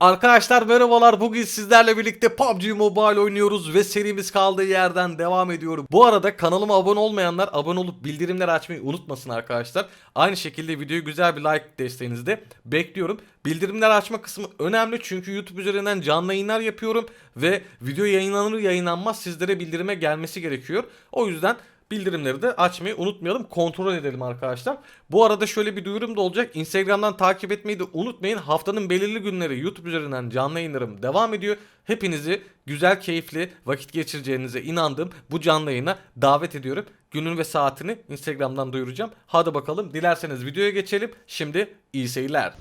Arkadaşlar merhabalar bugün sizlerle birlikte PUBG Mobile oynuyoruz ve serimiz kaldığı yerden devam ediyorum. Bu arada kanalıma abone olmayanlar abone olup bildirimleri açmayı unutmasın arkadaşlar. Aynı şekilde videoyu güzel bir like desteğinizi de bekliyorum. Bildirimler açma kısmı önemli çünkü YouTube üzerinden canlı yayınlar yapıyorum ve video yayınlanır yayınlanmaz sizlere bildirime gelmesi gerekiyor. O yüzden bildirimleri de açmayı unutmayalım. Kontrol edelim arkadaşlar. Bu arada şöyle bir duyurum da olacak. Instagram'dan takip etmeyi de unutmayın. Haftanın belirli günleri YouTube üzerinden canlı yayınlarım devam ediyor. Hepinizi güzel, keyifli vakit geçireceğinize inandım. Bu canlı yayına davet ediyorum. Günün ve saatini Instagram'dan duyuracağım. Hadi bakalım. Dilerseniz videoya geçelim. Şimdi iyi seyirler.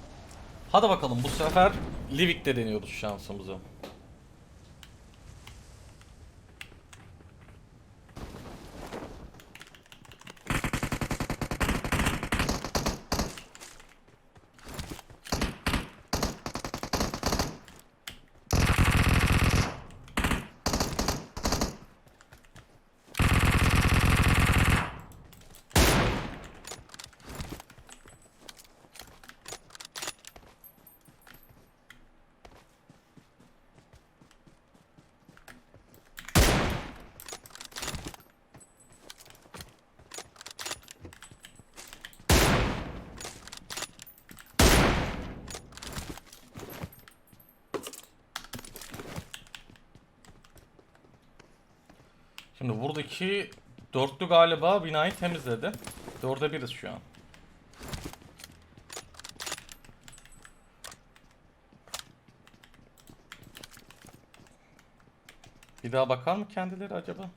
Hadi bakalım bu sefer Livik'te deniyoruz şansımızı. Şimdi buradaki dörtlü galiba binayı temizledi. Dörde biriz şu an. Bir daha bakar mı kendileri acaba?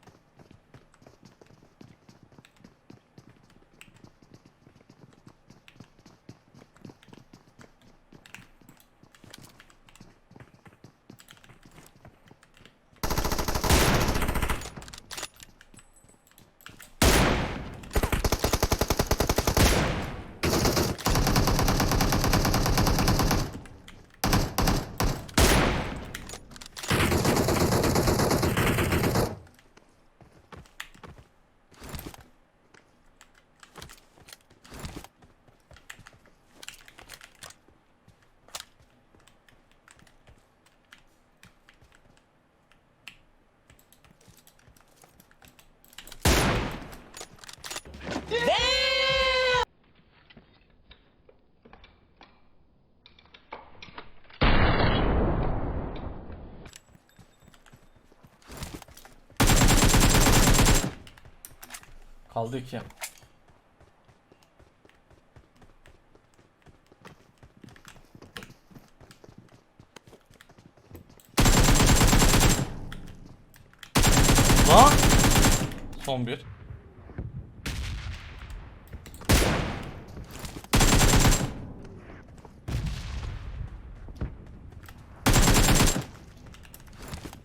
Kaldı iki. Lan! Son bir.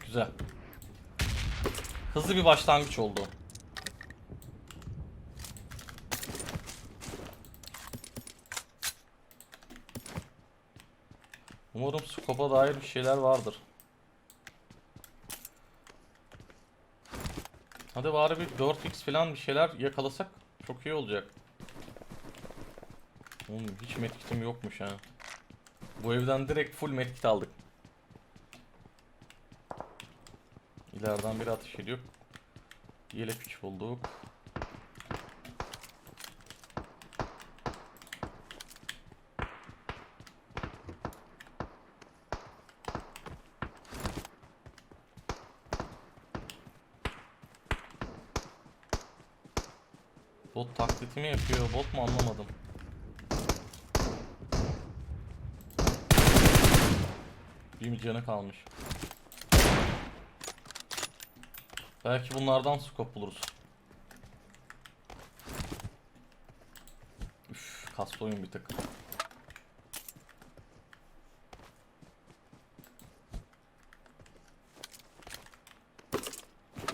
Güzel. Hızlı bir başlangıç oldu. Umarım skopa dair bir şeyler vardır. Hadi bari bir 4x falan bir şeyler yakalasak çok iyi olacak. Oğlum hiç medkitim yokmuş ha. Bu evden direkt full medkit aldık. İleriden bir atış ediyor. Yelek 3 bulduk. Bot taklidi mi yapıyor? Bot mu anlamadım. Bir canı kalmış. Belki bunlardan scope buluruz. Üf, kaslı oyun bir tık.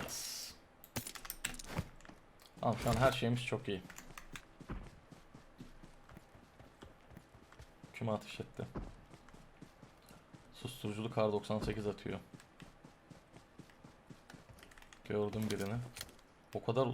Yes. Tamam şu an her şeyimiz çok iyi. Kime ateş etti? Susturuculu kar 98 atıyor. Gördüm birini. O kadar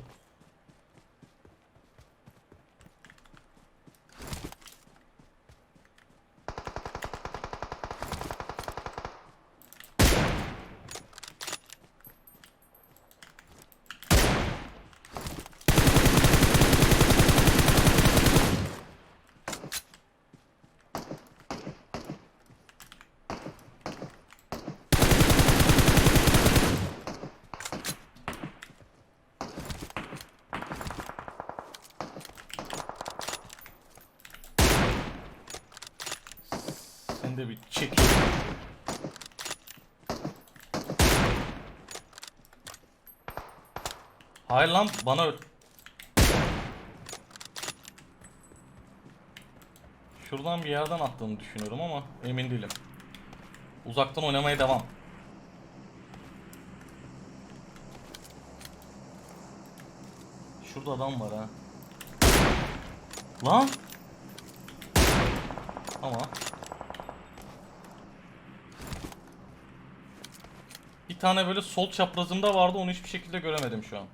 Seni de bir çek. Hayır lan bana öl. Şuradan bir yerden attığını düşünüyorum ama emin değilim. Uzaktan oynamaya devam. Şurada adam var ha. Lan. Ama. Bir tane böyle sol çaprazımda vardı onu hiçbir şekilde göremedim şu an.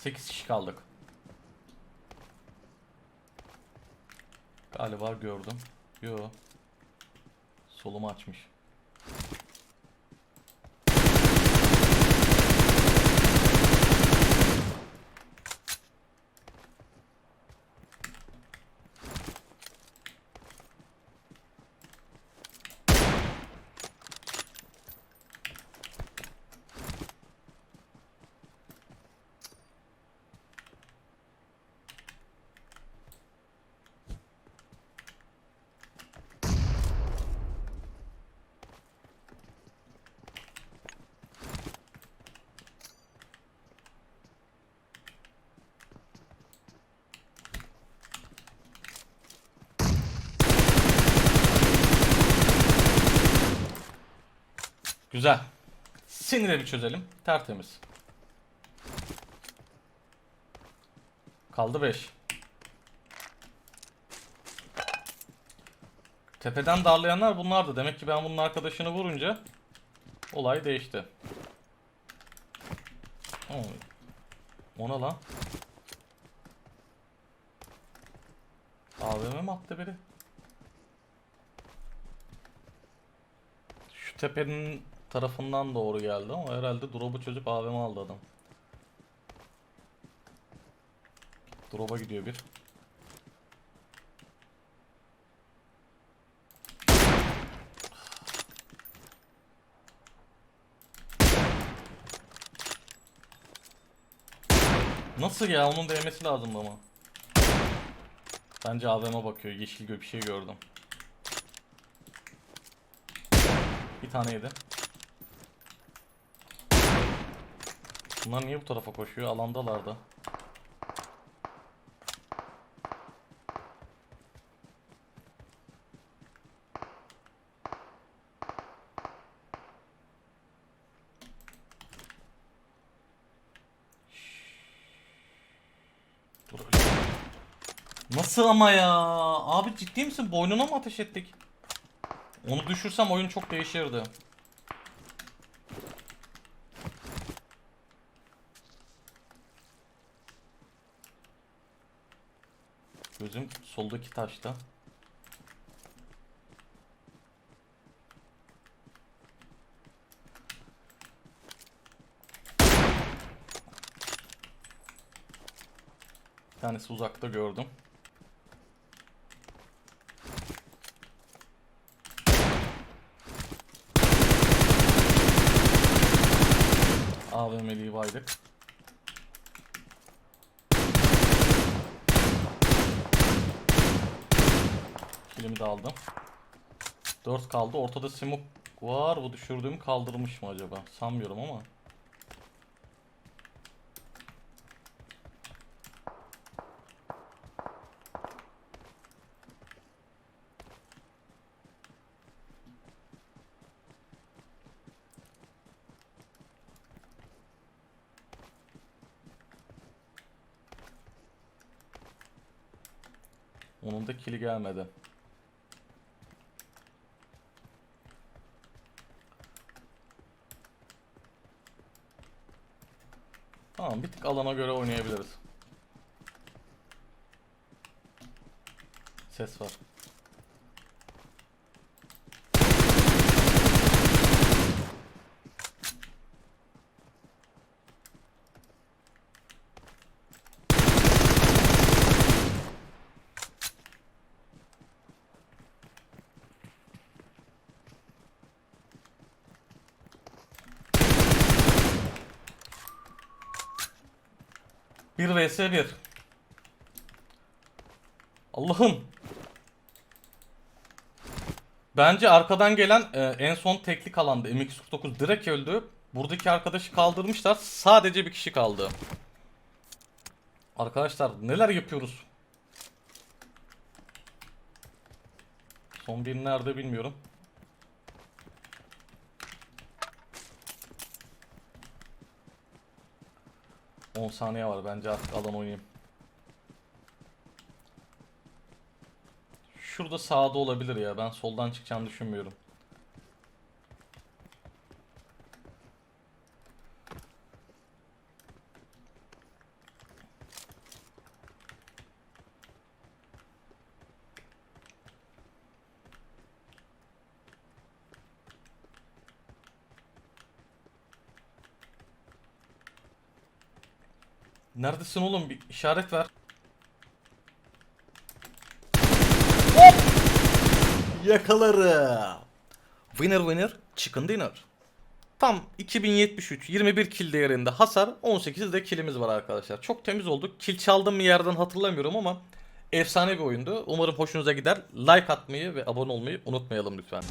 8 kişi kaldık. Galiba gördüm. Yo. Solumu açmış. Güzel. Seni de bir çözelim. Tertemiz. Kaldı 5. Tepeden darlayanlar bunlardı. Demek ki ben bunun arkadaşını vurunca olay değişti. Oo. Ona lan. AVM mi attı biri? Şu tepenin tarafından doğru geldi ama herhalde drop'u çözüp AVM aldı adam. Drop'a gidiyor bir. Nasıl ya? Onun değmesi lazım ama. Bence AVM'e bakıyor. Yeşil gö bir şey gördüm. Bir tane yedi. Bunlar niye bu tarafa koşuyor? Alandalar da. Dur. Nasıl ama ya? Abi ciddi misin? Boynuna mı ateş ettik? Onu düşürsem oyun çok değişirdi. Gözüm soldaki taşta. Bir tanesi uzakta gördüm. AVM'liyi baydık. Kilimi de aldım. 4 kaldı. Ortada smoke var. Bu düşürdüğümü kaldırmış mı acaba? Sanmıyorum ama. Onun da kili gelmedi. Tamam bir tık alana göre oynayabiliriz. Ses var. Bir vs 1. Bence arkadan gelen e, en son teklik alanda MX-49 direkt öldü. Buradaki arkadaşı kaldırmışlar. Sadece bir kişi kaldı. Arkadaşlar neler yapıyoruz? Son bir nerede bilmiyorum. On saniye var bence artık alan oynayayım. Şurada sağda olabilir ya. Ben soldan çıkacağını düşünmüyorum. Neredesin oğlum? Bir işaret ver. Yakalarım. Winner winner chicken dinner. Tam 2073 21 kill değerinde hasar 18 de killimiz var arkadaşlar. Çok temiz olduk. Kill çaldım mı yerden hatırlamıyorum ama efsane bir oyundu. Umarım hoşunuza gider. Like atmayı ve abone olmayı unutmayalım lütfen.